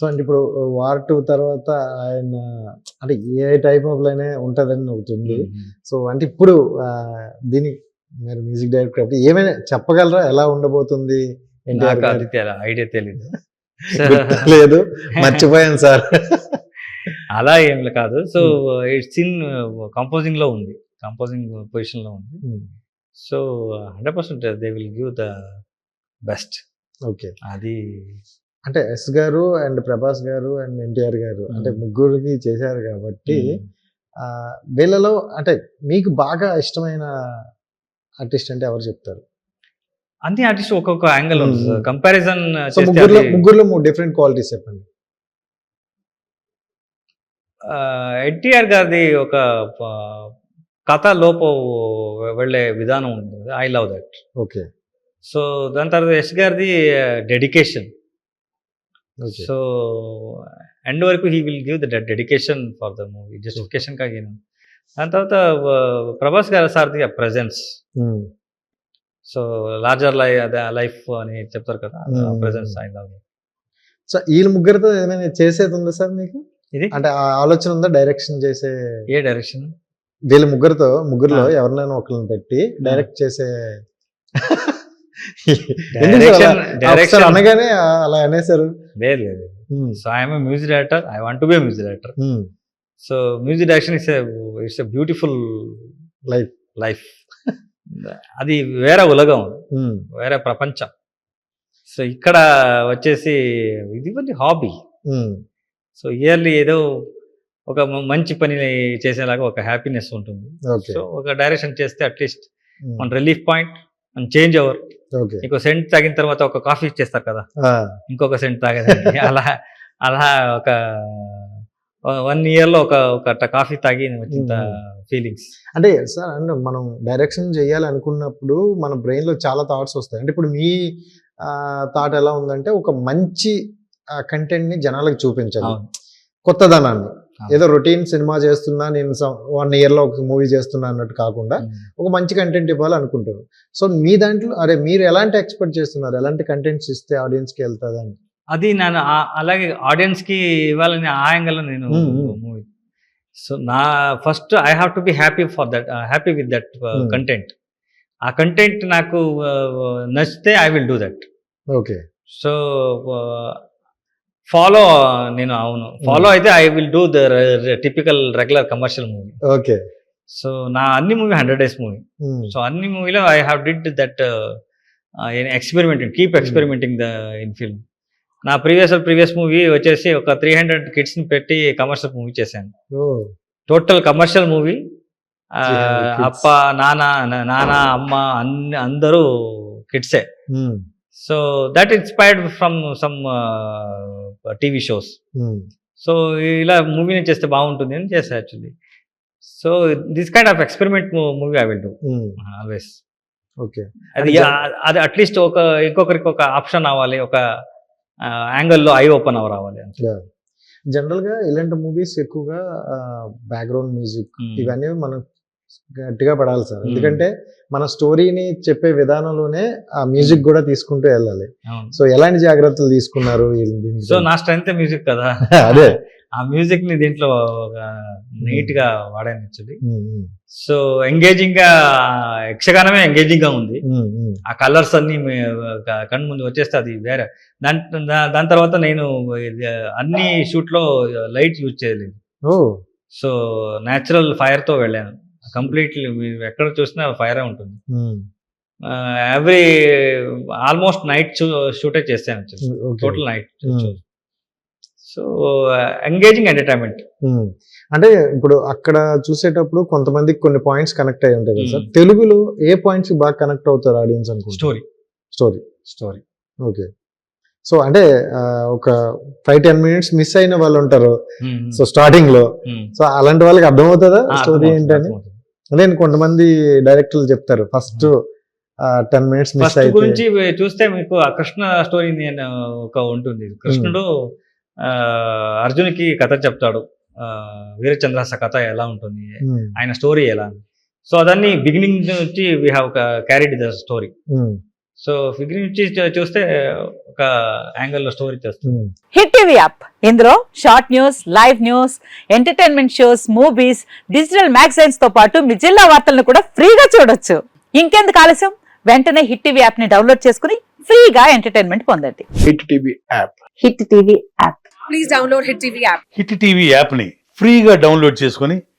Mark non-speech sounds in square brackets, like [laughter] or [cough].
So అంటే ఇప్పుడు war two తర్వాత ఆయన అంటే ఏ టైప్ ఆఫ్ లైనే ఉంటుందని ఒకటి సో అంటే ఇప్పుడు దీని మీరు మ్యూజిక్ డైరెక్టర్ కాబట్టి ఏమైనా చెప్పగలరా? ఎలా ఉండబోతుంది? ఐడియా తెలీదు. లేదు మర్చిపోయాను సార్. అలా ఏం కాదు. సో ఇట్స్ ఇన్ కంపోజింగ్లో ఉంది. కంపోజింగ్ పొజిషన్లో ఉంది. So hundred percent they will give the best. Okay. అది అంటే ఎస్ గారు అండ్ ప్రభాస్ గారు అండ్ ఎన్టీఆర్ గారు అంటే ముగ్గురికి చేశారు కాబట్టి వీళ్ళలో అంటే మీకు బాగా ఇష్టమైన ఆర్టిస్ట్ అంటే ఎవరు చెప్తారు? అన్ని ఆర్టిస్ట్ ఒక్కొక్క యాంగిల్ ఉంది. కంపారిజన్ ముగ్గురులో ముగ్గురులో మూడు డిఫరెంట్ క్వాలిటీస్ చెప్పండి. ఎన్టీఆర్ గారిది ఒక కథ లోపు వెళ్ళే విధానం ఉంటుంది. I love that okay. So దాని తర్వాత యశ్ గారిది డెడికేషన్ సో ఎండ్ వరకు he will give the dedication for the movie justification కాగిన దాని తర్వాత ప్రభాస్ గారి సార్ది ప్రజెన్స్ సో లార్జర్ లై లైఫ్ అని చెప్తారు కదా Hmm. Presence I love so వీళ్ళ ముగ్గురితో ఏమైనా చేసేది ఉందా సార్ మీకు? ఇది? అంటే ఆ ఆలోచన ఉందా డైరెక్షన్ చేసే? ఏ డైరెక్షన్ వీళ్ళ ముగ్గురితో ముగ్గురులో. ఎవరినైనా ఒకరిని పెట్టి డైరెక్ట్ చేసే [laughs] [laughs] డైరెక్షన్ అనగానే అలా అనేసారు లేదు లేదు. So I'm music director I want to be music director so music direction is it's a beautiful life life అది వేరే ఉలగం. వేరే ప్రపంచం. సో ఇక్కడ వచ్చేసి ఇది కొంచెం హాబీ సో ఇయర్లీ ఏదో ఒక మంచి పని చేసేలాగా ఒక హ్యాపీనెస్ ఉంటుంది. సో ఒక డైరెక్షన్ చేస్తే అట్లీస్ట్ మన రిలీఫ్ పాయింట్ చేంజ్ ఓకే. ఇంకో సెంట్ తాగిన తర్వాత ఒక కాఫీ చేస్తారు కదా. ఇంకొక సెంట్ తాగేదానికి [laughs] అలా అలా ఒక వన్ ఇయర్లో ఒక ఒక కాఫీ తాగి వచ్చిన ఫీలింగ్స్. అంటే సార్ అంటే మనం డైరెక్షన్ చేయాలి అనుకున్నప్పుడు మన బ్రెయిన్లో చాలా థాట్స్ వస్తాయి. అంటే ఇప్పుడు మీ థాట్ ఎలా ఉందంటే ఒక మంచి కంటెంట్ని జనాలకు చూపించాలి. కొత్తదనాన్ని. ఏదో రొటీన్ సినిమా చేస్తున్నా నేను వన్ ఇయర్లో ఒక మూవీ చేస్తున్నా అన్నట్టు కాకుండా ఒక మంచి కంటెంట్ ఇవ్వాలి అనుకుంటారు. సో మీ దాంట్లో అరే మీరు ఎలాంటి ఎక్స్పెక్ట్ చేస్తున్నారు? ఎలాంటి కంటెంట్స్ ఇస్తే ఆడియన్స్కి వెళ్తుంది అని? అది నేను అలాగే ఆడియన్స్కి ఇవ్వాలని ఆ యాంగిల్ నేను. మూవీ. సో నా first I have to be happy for that happy with that. Content. ఆ కంటెంట్ నాకు నచ్చితే I will do that. Okay. So follow నేను అవును. ఫాలో అయితే I will do the typical regular commercial movie okay so నా అన్ని movie hundred days movie so అన్ని మూవీలో I have did that experimenting keep experimenting the in film నా previous previous movie వచ్చేసి ఒక త్రీ హండ్రెడ్ కిడ్స్ని పెట్టి కమర్షియల్ మూవీ చేశాను. Total commercial movie 300 kids. అప్ప నాన్న నా- నాన్న అమ్మ అన్ని అందరూ కిడ్సే so that inspired from some TV shows so ఇలా మూవీని చేస్తే బాగుంటుంది అని చేస్తా actually so this kind of experiment movie I will do always okay అది అది అట్లీస్ట్ ఒక ఇంకొకరికి ఒక ఆప్షన్ అవ్వాలి ఒక యాంగిల్లో ఐ ఓపెన్ అవ రావాలి అంతే. జనరల్గా ఇలాంటి మూవీస్ ఎక్కువగా బ్యాక్గ్రౌండ్ మ్యూజిక్ Hmm. ఇవన్నీ మనం గట్టిగా పడాలి సార్. ఎందుకంటే మన స్టోరీని చెప్పే విధానంలోనే ఆ మ్యూజిక్ కూడా తీసుకుంటూ వెళ్ళాలి. సో ఎలాంటి జాగ్రత్తలు తీసుకున్నారు? సో నా స్ట్రెంత్ మ్యూజిక్ కదా. [laughs] అదే. ఆ మ్యూజిక్ని దీంట్లో నీట్గా వాడాను యాక్చువల్లీ సో ఎంగేజింగ్గా యక్షగానమే ఎంగేజింగ్గా ఉంది. ఆ కలర్స్ అన్ని కన్ను ముందు వచ్చేస్తే అది వేరే. దాని దాని తర్వాత నేను అన్ని షూట్లో లైట్ యూజ్ చేయలేదు. సో న్యాచురల్ ఫైర్తో వెళ్ళాను. కంప్లీట్లీ మీరు ఎక్కడ చూసినా ఫైరే ఉంటుంది. Hmm, ఎవ్రీ ఆల్మోస్ట్ నైట్ షూటే okay. Total night Hmm. So engaging entertainment Hmm. అంటే ఇప్పుడు అక్కడ చూసేటప్పుడు కొంతమందికి కొన్ని పాయింట్స్ కనెక్ట్ అయి ఉంటాయి కదా సార్. Hmm. తెలుగులో ఏ పాయింట్స్ బాగా కనెక్ట్ అవుతారు ఆడియన్స్ అనుకుంటా story story story okay so అంటే ఒక ఫైవ్ టెన్ మినిట్స్ మిస్ అయిన వాళ్ళు ఉంటారు. సో స్టార్టింగ్లో. సో అలాంటి వాళ్ళకి అర్థమవుతుందా? స్టోరీ ఏంటని? అదే కొంతమంది డైరెక్టర్లు చెప్తారు ఫస్ట్ టెన్ మినిట్స్ మిస్ గురించి చూస్తే మీకు ఆ కృష్ణ స్టోరీ నేను ఒక ఉంటుంది. కృష్ణుడు ఆ, అర్జునికి కథ చెప్తాడు. వీరచంద్రాస కథ ఎలా ఉంటుంది Hmm, ఆయన స్టోరీ ఎలా సో అదన్నీ బిగినింగ్ నుంచి we have carried the story hmm, so figure నుంచి చూస్తే ఒక యాంగిల్లో స్టోరీ తెస్తుంది. ఉమ్. Hit TV app. ఇందులో short news live news entertainment shows movies digital మ్యాగజైన్స్తో పాటు మీ జిల్లా వార్తలను కూడా ఫ్రీగా చూడొచ్చు. ఇంకెందుకు ఆలస్యం? వెంటనే హిట్ టీవీ యాప్ని డౌన్లోడ్ చేసుకుని ఫ్రీగా ఎంటర్టైన్మెంట్ పొందండి. Hit TV app. Hit TV app. Please download Hit TV app. Hit TV యాప్ని ఫ్రీగా డౌన్లోడ్ చేసుకొని